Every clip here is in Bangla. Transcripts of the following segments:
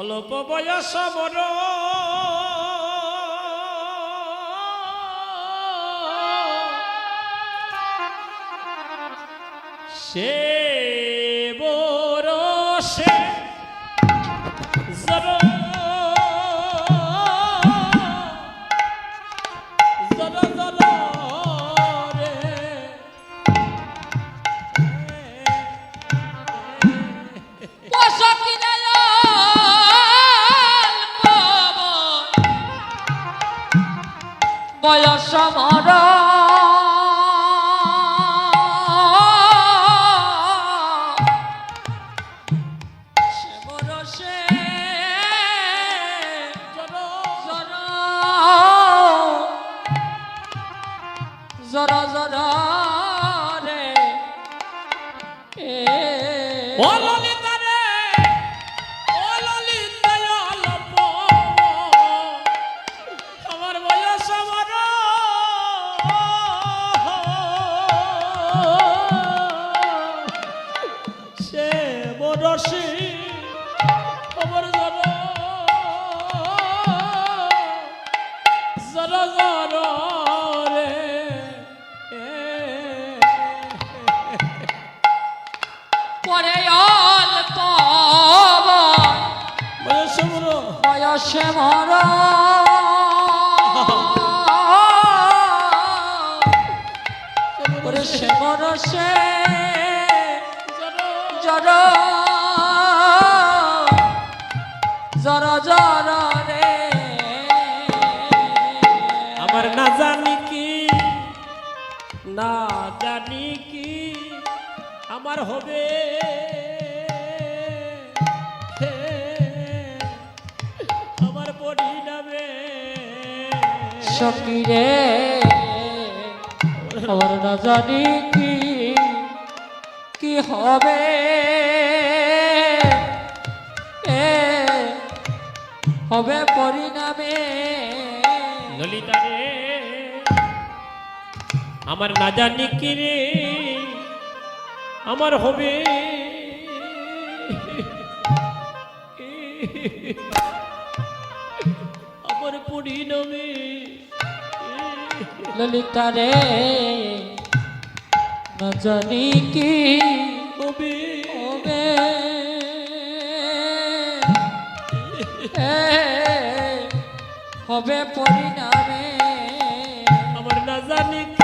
অল্প বয়স বড়। সে বড় সে জরা বয়স বয়স আমার বয়সে মর। সে জর জর জর রে। না জানি কি আমার হবে। আমার পরিণামে। সকিরে আমার না জানি কি কি হবে। হবে পরিণামে। ললিতা রে আমার না জানি কি রে আমার হবে। আমার পরিণামে। ললিতা রে না জানি কি হবে। হবে। হবে পরিণামে। আমার না জানি কি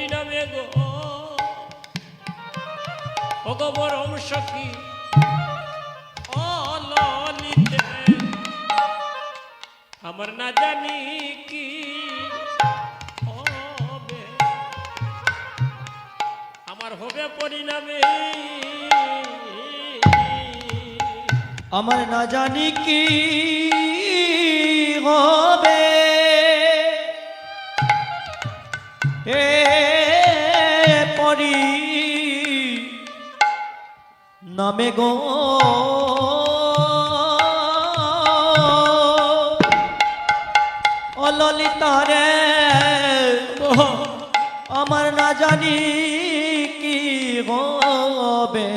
পরিণামে গো। অগবরম সখী আমার না জানি কি হবে। আমার হবে পরিণামে। আমার না জানি কি হবে। এ পরি নামে গো। অললিতা রে আমার না জানি কি হবে।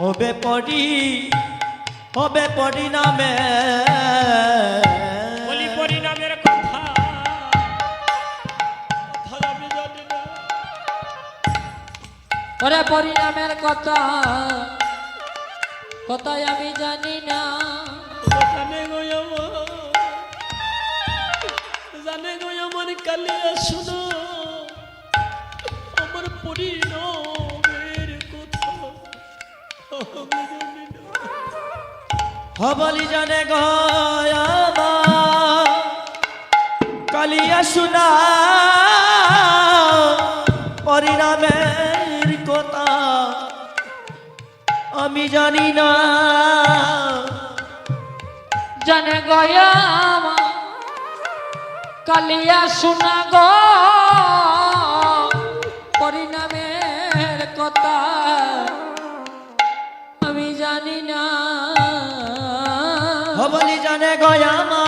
হবে পরি হবে পরিণামে বলি ওরে পরিণামের কথা কথাই আমি জানি না। জানে গো জানে গো আমার কালিয়া শুনো আমার পরিণামের কথা। হবলি জানে গয়ামা কালিয়া শুনা পরিণামের আমি জানি না। জানে গয়ামা কালিয়া শোনা গো। পরিণামের কথা আমি জানি না। হবলি জানে গয়ামা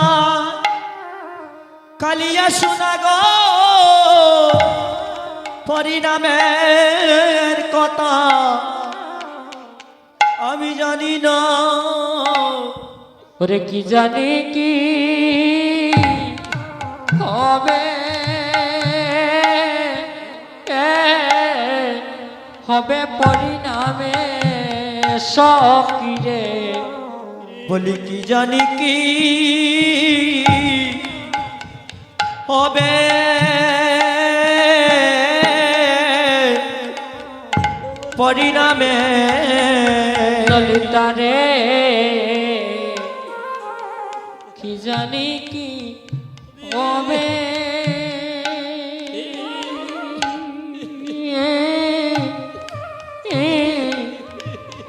কালিয়া শোনা গো। পরিণামের কথা আমি জানি না। ওরে কি জানি কি? হবে হবে পরিণামে সকিরে বলি কি জানি কি? হবে পরিণামে। ললিতা রে কি জানি কি হবে?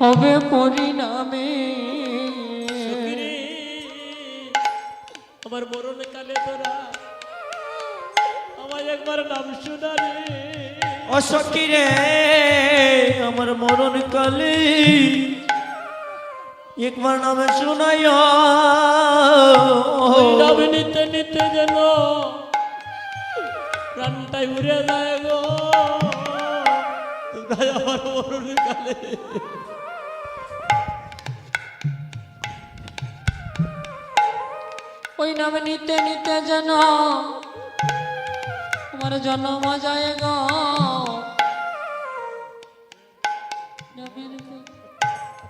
হবে পরিণামে। আমার মরণ কালে তোরা আমায় একবার নাম শোনা রে অসখী রে আমার মরণ কালে একবার নামে নাম নিতে নিতে যেন প্রাণটাই উড়ে যায় গো। আমার মরণ কালে। ওই নামে নিতে নিতে যেন আমার জন্ম যায় গো।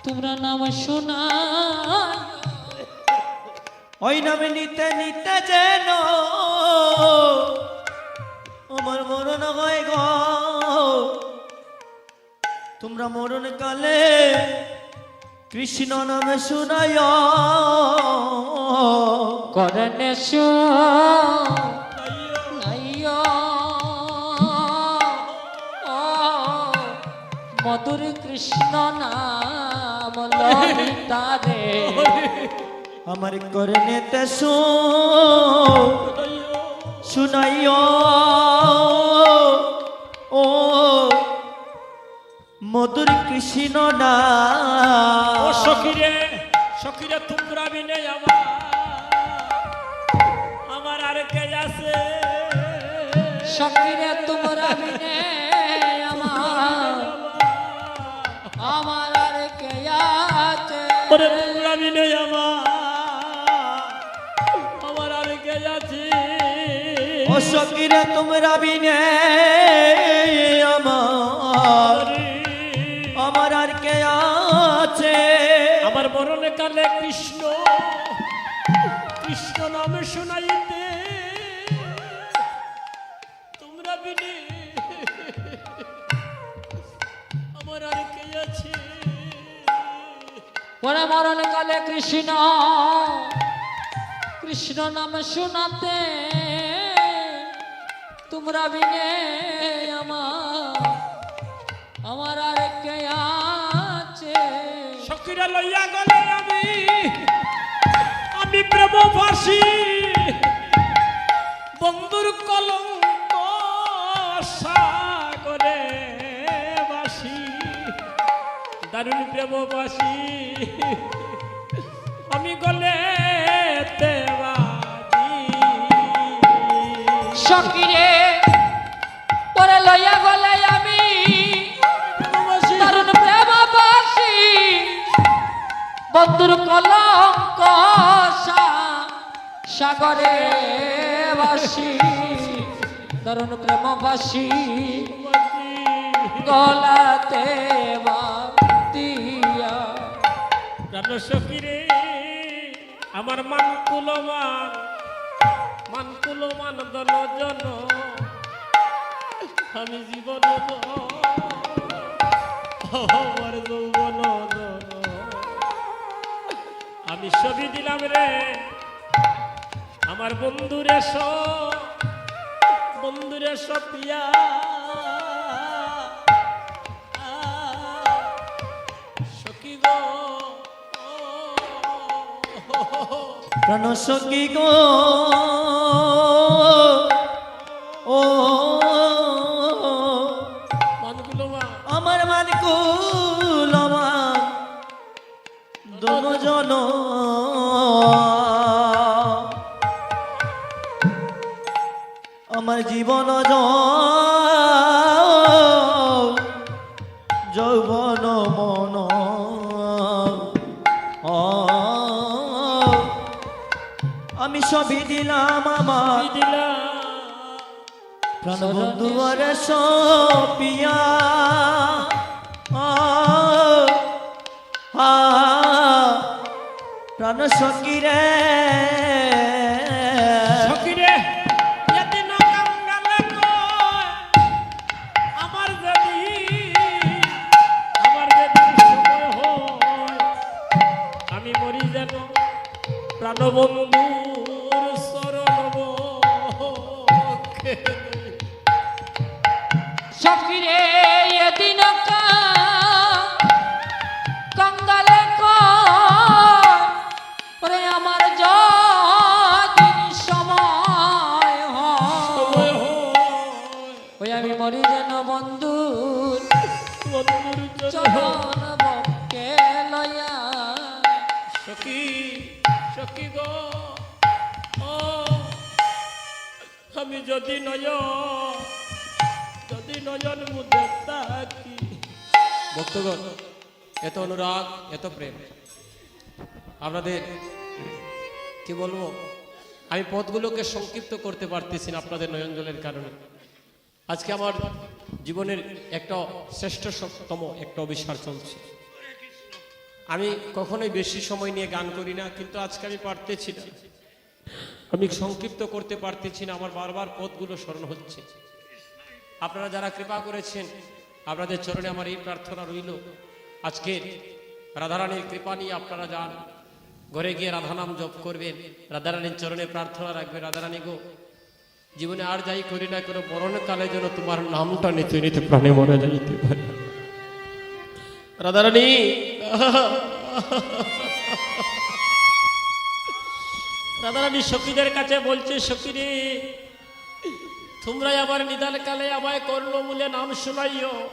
তোমরা নাম শোনা ওই নামে নিতে নিতে যেন আমার মরণ হয় গো। তোমরা মরণ কালে কৃষ্ণ নামে শুনাইয়া করনে মধুর কৃষ্ণ নাম ললিতারে আমার করে নেতে শুনাইয়া ও মধুর কৃষ্ণ না ও সখীরে সখীরে তোমরা বিনে আমার আমার আর কে আছে সকিরে তোমরা বিনে আছে প্রোগ্রামই নেই আমার। আমার আর কে আছে ও সকিরে তোমরা বিনে আমার। আমার আর কে আছে? আমার মরণে কালে কৃষ্ণ কৃষ্ণ নামে শোনাইতে ওরে মরণ কালে কৃষ্ণ কৃষ্ণ নাম শোনাতে তোমরা বিনে আমার আমার আর কে আছে। সখীরা লইয়া গেলে আমি আমি প্রেম ফাঁসি বন্ধুর কলঙ্ক দারুণ প্রেম বাসি আমি গলে সকিরে পরে লইয়া গলে আমি। প্রেমবাসী। তরুণ প্রেমবাসী। বন্ধুর কলঙ্ক সাগরে বাসী। তরুণ প্রেমবাসী। গলাতে দিয়া প্রাণ সখীরে, আমার মান কুলমান মান কুলমান দল জন আমি জীবন আমার যৌবন। আমি ছবি দিলাম রে, আমার বন্ধুরে স বন্ধুরে সপিয়া সখী গো। প্রাণ সখী গো? ও আমার মান কুল আমার দোনো জন আমার জীবন যৌবন আমি সবই দিলাম আমার। প্রাণ বন্ধু আরে সপিয়া। প্রাণ সখী রে সখিরে বন্ধুর চরণ বকে লয়া। সখী সখী গো ও আমি যদি নয় যদি নয়ন মুদে তাকি ভক্তগণ এত অনুরাগ এত প্রেম। আপনাদের কি বলব? আমি পথগুলোকে সংক্ষিপ্ত করতে পারতেছি না আপনাদের নয়ন জলের কারণে। আজকে আমার জীবনের একটা শ্রেষ্ঠতম একটা অবিশ্বাস চলছে। আমি কখনোই বেশি সময় নিয়ে গান করি না, কিন্তু আজকে আমি পারতেছি না। আমি সংক্ষিপ্ত করতে পারতেছি না, আমার বারবার পথগুলো স্মরণ হচ্ছে। আপনারা যারা কৃপা করেছেন, আপনাদের চরণে আমার এই প্রার্থনা রইল। আজকে রাধারানীর কৃপা নিয়ে আপনারা যান। ঘরে গিয়ে রাধানাম জপ করবেন। রাধারানীর চরণে প্রার্থনা রাখবেন। রাধারানী গো জীবনে আর যাই করি না কোনো, মরণকালে যেন তোমার নামটা নিতে নিতে প্রাণে মরে যাইতে পারে। রাধারানী! রাধারানী সখীদের কাছে বলছে, সখীরে, তোমরাই আবার নিদান কালে আমায় কর্ণমূলে নাম শোনাইও।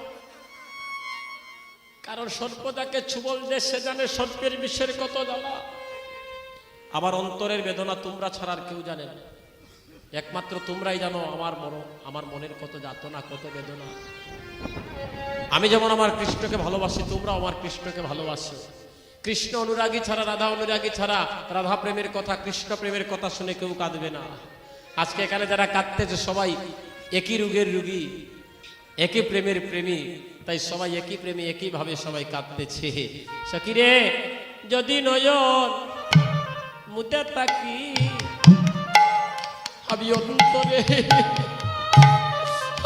কারণ সর্বদাকে ছুবল যে সে জানে সর্পের বিশ্বের কত জ্বালা। আমার অন্তরের বেদনা তোমরা ছাড়া আর কেউ জানে না। একমাত্র তোমরাই জানো আমার মন, আমার মনের কত যাতনা, কত বেদনা। আমি যেমন আমার কৃষ্ণকে ভালোবাসি তোমরা আমার কৃষ্ণকে ভালোবাসো। কৃষ্ণ অনুরাগী ছাড়া, রাধা অনুরাগী ছাড়া, রাধা প্রেমের কথা, কৃষ্ণ প্রেমের কথা শুনে কেউ কাঁদবে না। আজকে এখানে যারা কাঁদতেছে, সবাই একই রোগের রুগী, একই প্রেমের প্রেমী, তাই সবাই একই প্রেমী একই ভাবে সবাই কাঁদতেছে। সকিরে যদি নয়ন মুদে তাকি আমি অন্তরে।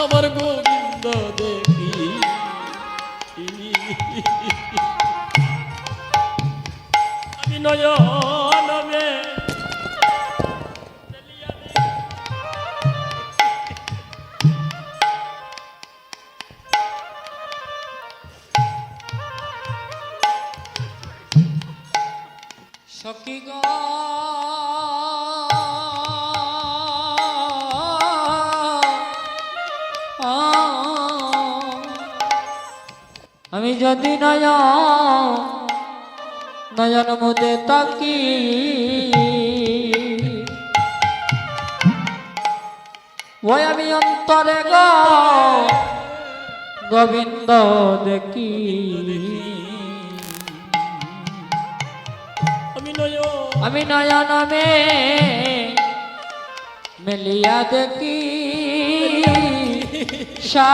আমার গোবিন্দ দেখি। আমি নয়নবে যদি নয় নয়ন মুদে তাকি। ওই আমি অন্তরে গ গোবিন্দ দেখি। আমি নয়ন। মে মেলিয়া দেখি। সা